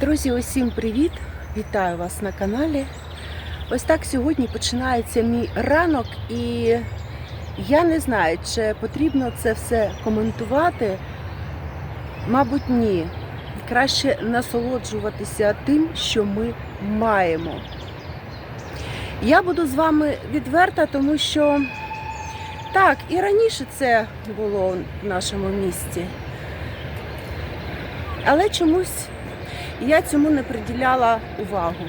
Друзі, усім привіт! Вітаю вас на каналі. Ось так сьогодні починається мій ранок, і я не знаю, чи потрібно це все коментувати. Мабуть, ні. Краще насолоджуватися тим, що ми маємо. Я буду з вами відверта, тому що так, і раніше це було в нашому місті. Але чомусь я цьому не приділяла увагу.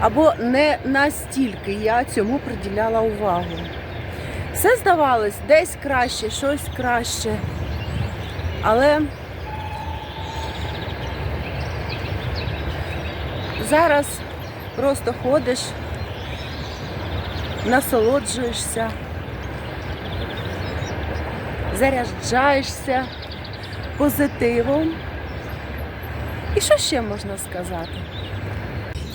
Або не настільки я цьому приділяла увагу. Все здавалось, десь краще, щось краще. Але зараз просто ходиш, насолоджуєшся, заряджаєшся позитивом. І що ще можна сказати?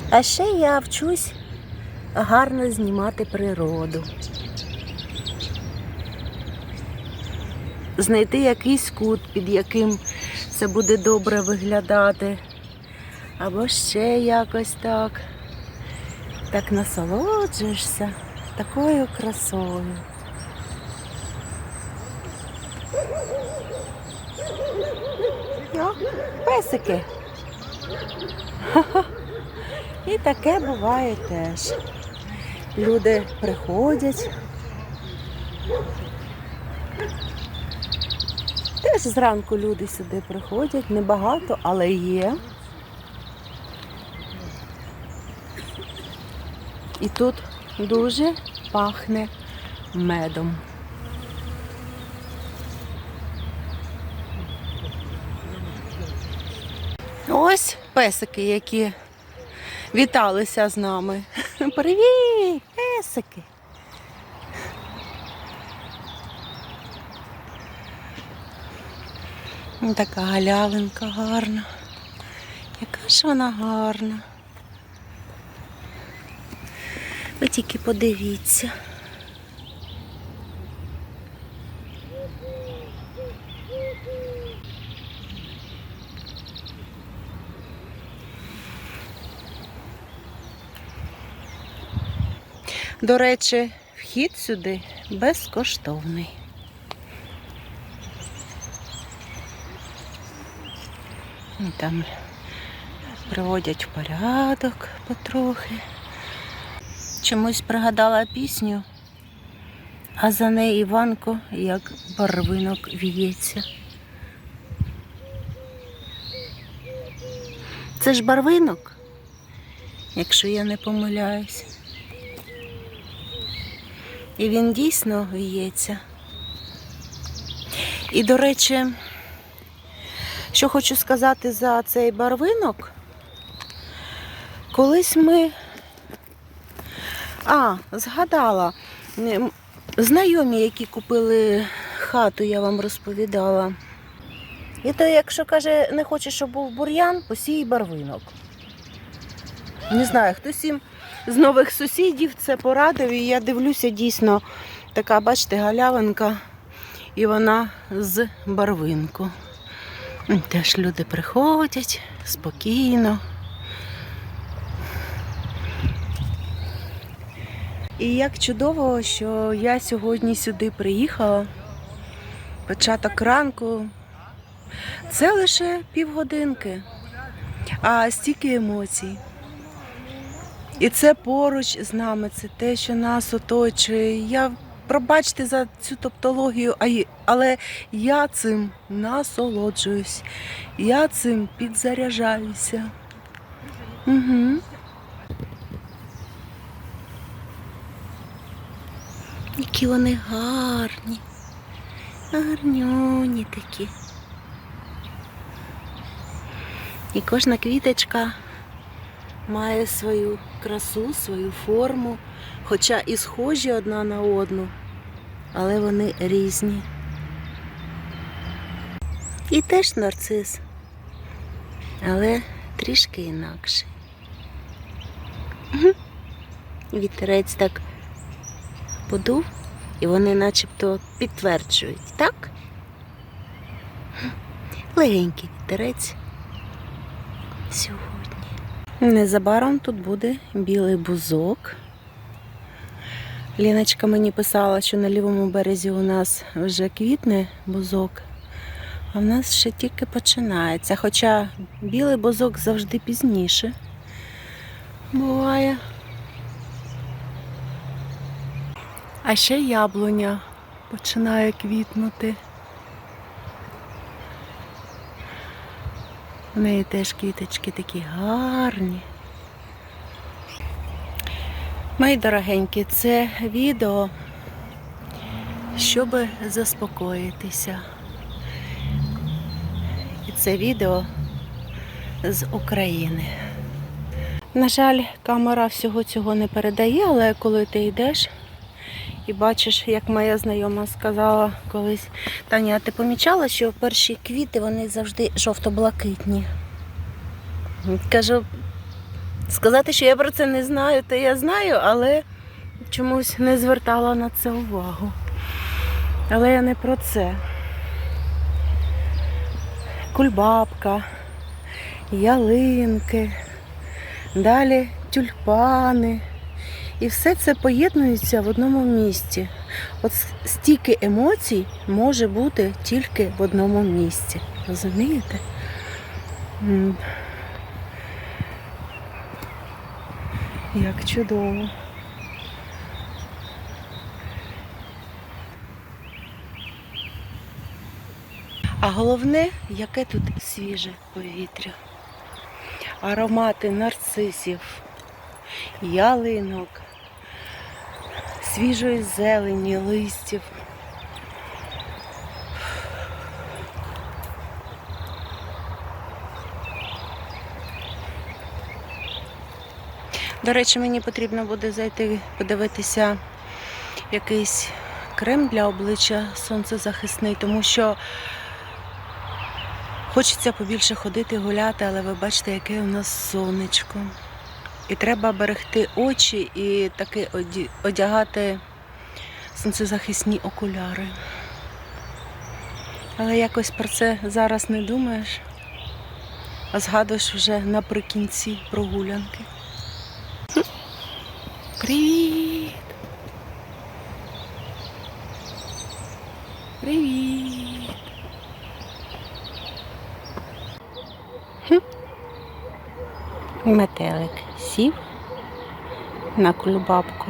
А ще я вчусь гарно знімати природу. Знайти якийсь кут, під яким це буде добре виглядати. Або ще якось так. Так насолоджуєшся такою красою. О, песики. І таке буває теж. Люди приходять. Теж зранку люди сюди приходять, небагато, але є. І тут дуже пахне медом. Ось песики, які віталися з нами. Привіт, песики! Ну, Така галявинка гарна. Яка ж вона гарна. Ви тільки подивіться. До речі, вхід сюди безкоштовний. І Там приводять в порядок потрохи. Чомусь пригадала пісню, а за неї Іванко як барвинок в'ється. Це ж барвинок, якщо я не помиляюсь. І він дійсно в'ється. І, до речі, що хочу сказати за цей барвинок, колись ми. А, згадала, знайомі, які купили хату, я вам розповідала. І то, якщо каже, не хоче, щоб був бур'ян, посій барвинок. Не знаю, хтось їм з нових сусідів це порадив, і я дивлюся, дійсно така, бачите, галявинка, і вона з барвинку. Теж люди приходять спокійно. І як чудово, що я сьогодні сюди приїхала. Початок ранку. Це лише півгодинки, а стільки емоцій. І це поруч з нами, це те, що нас оточує. Я пробачте за цю топтологію, але я цим насолоджуюсь, я цим підзаряджаюся. Угу. Які вони гарні, гарнюні такі. І кожна квіточка має свою красу, свою форму, хоча і схожі одна на одну, але вони різні. І теж нарцис, але трішки інакший. Вітерець так подув, і вони начебто підтверджують, так? Легенький вітерець. сьогодні. Незабаром тут буде білий бузок. Ліночка мені писала, що на лівому березі у нас вже квітне бузок, а в нас ще тільки починається. Хоча білий бузок завжди пізніше буває. А ще яблуня починає квітнути. У неї теж квіточки такі гарні. Мої дорогенькі, це відео, щоб заспокоїтися. І це відео з України. На жаль, камера всього цього не передає, але коли ти йдеш і бачиш, як моя знайома сказала колись, Таня, а ти помічала, що перші квіти вони завжди жовто-блакитні? Кажу, сказати, що я про це не знаю, то я знаю, але чомусь не звертала на це увагу. Але я не про це. Кульбабка, ялинки, далі тюльпани. І все це поєднується в одному місці. От стільки емоцій може бути тільки в одному місці. Розумієте? Як чудово. А головне, яке тут свіже повітря. Аромати нарцисів, ялинок, свіжої зелені, листів. До речі, мені потрібно буде зайти подивитися якийсь крем для обличчя сонцезахисний, тому що хочеться побільше ходити гуляти, але ви бачите, яке у нас сонечко. І треба берегти очі і таки одягати сонцезахисні окуляри. Але якось про це зараз не думаєш, а згадуєш вже наприкінці прогулянки. Привіт! Привіт! Метелик сів на кульбабку.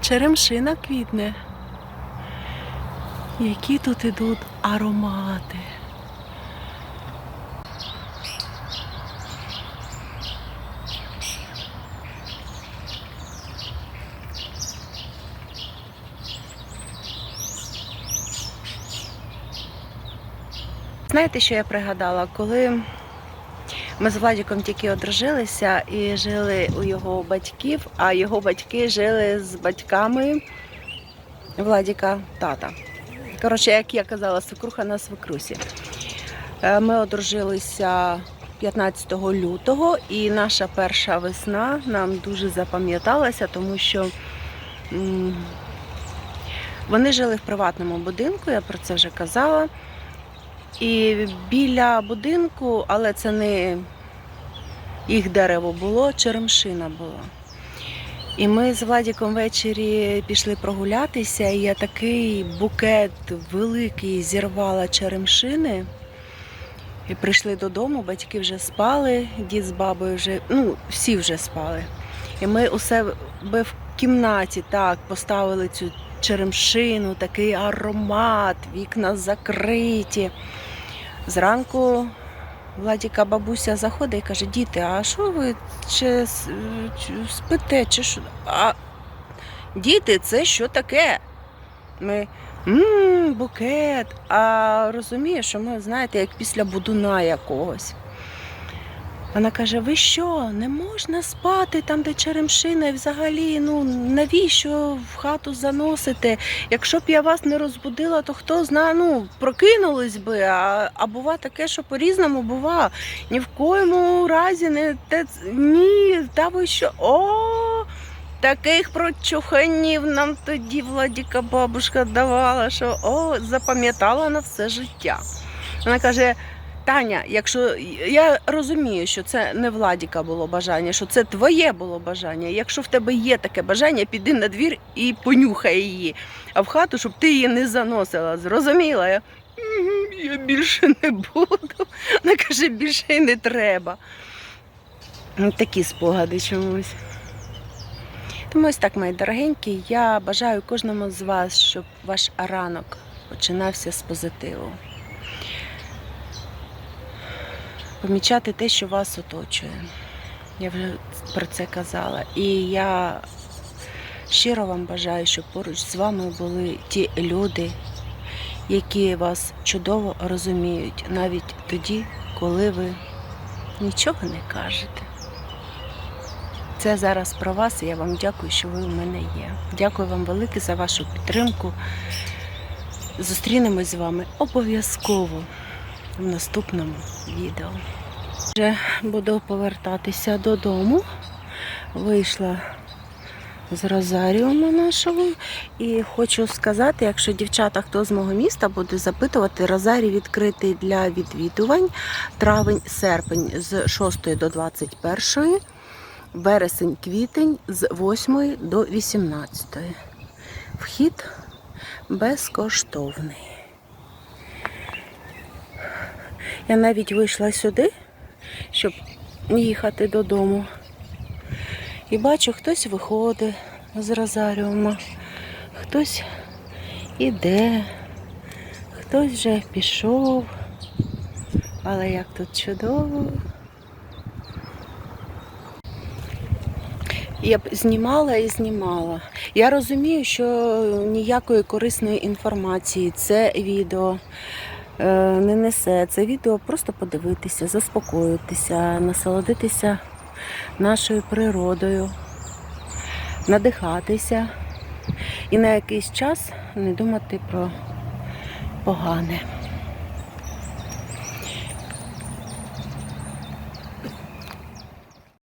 Черемшина квітне. Які тут ідуть аромати. Знаєте, що я пригадала? Коли ми з Владіком тільки одружилися і жили у його батьків, а його батьки жили з батьками Владіка тата. Коротше, як я казала, свекруха на свекрусі. Е, Ми одружилися 15 лютого, і наша перша весна нам дуже запам'яталася, тому що вони жили в приватному будинку, я про це вже казала. І біля будинку, але це не їх дерево було, черемшина була. І ми з Владіком ввечері пішли прогулятися, і я такий букет великий зірвала черемшини. І прийшли додому, батьки вже спали, дід з бабою вже, ну, всі вже спали. І ми у себе в кімнаті так поставили цю черемшину, такий аромат, вікна закриті. Зранку Владіка бабуся заходить і каже, діти, а що ви чи, чи спите, чи що? А діти, це що таке? Ми мм, букет. А розумієш, що ми, знаєте, як після будуна якогось. Вона каже: ви що, не можна спати там, де черемшина, і взагалі, ну навіщо в хату заносите? Якщо б я вас не розбудила, то хто знає, ну прокинулись би. А, а бува таке, що по-різному бува. Ні в коєму разі не те ні, та ви що? О, Таких прочуханів нам тоді Владіка бабушка давала, що о, запам'ятала на все життя. Вона каже: Таня, якщо я розумію, що це не Владіка було бажання, що це твоє було бажання. Якщо в тебе є таке бажання, піди на двір і понюхай її, а в хату, щоб ти її не заносила. Зрозуміла? Я, я більше не буду. Вона каже, більше й не треба. Такі спогади чомусь. Тому ось так, мої дорогенькі, я бажаю кожному з вас, щоб ваш ранок починався з позитиву. Помічати те, що вас оточує. Я вже про це казала. І я щиро вам бажаю, щоб поруч з вами були ті люди, які вас чудово розуміють, навіть тоді, коли ви нічого не кажете. Це зараз про вас, і я вам дякую, що ви у мене є. Дякую вам велике за вашу підтримку. Зустрінемось з вами обов'язково в наступному відео. Вже буду повертатися додому. Вийшла з розаріума нашого. І хочу сказати, якщо дівчата, хто з мого міста буде запитувати, розарій відкритий для відвідувань травень-серпень з 6 до 21 вересень, квітень з 8 до 18. Вхід безкоштовний. Я навіть вийшла сюди, щоб їхати додому. І бачу, хтось виходить з розаріума, хтось іде, хтось вже пішов. Але як тут чудово. Я б знімала і знімала. Я розумію, що ніякої корисної інформації це відео не несе. Це відео просто подивитися, заспокоїтися, насолодитися нашою природою, надихатися і на якийсь час не думати про погане.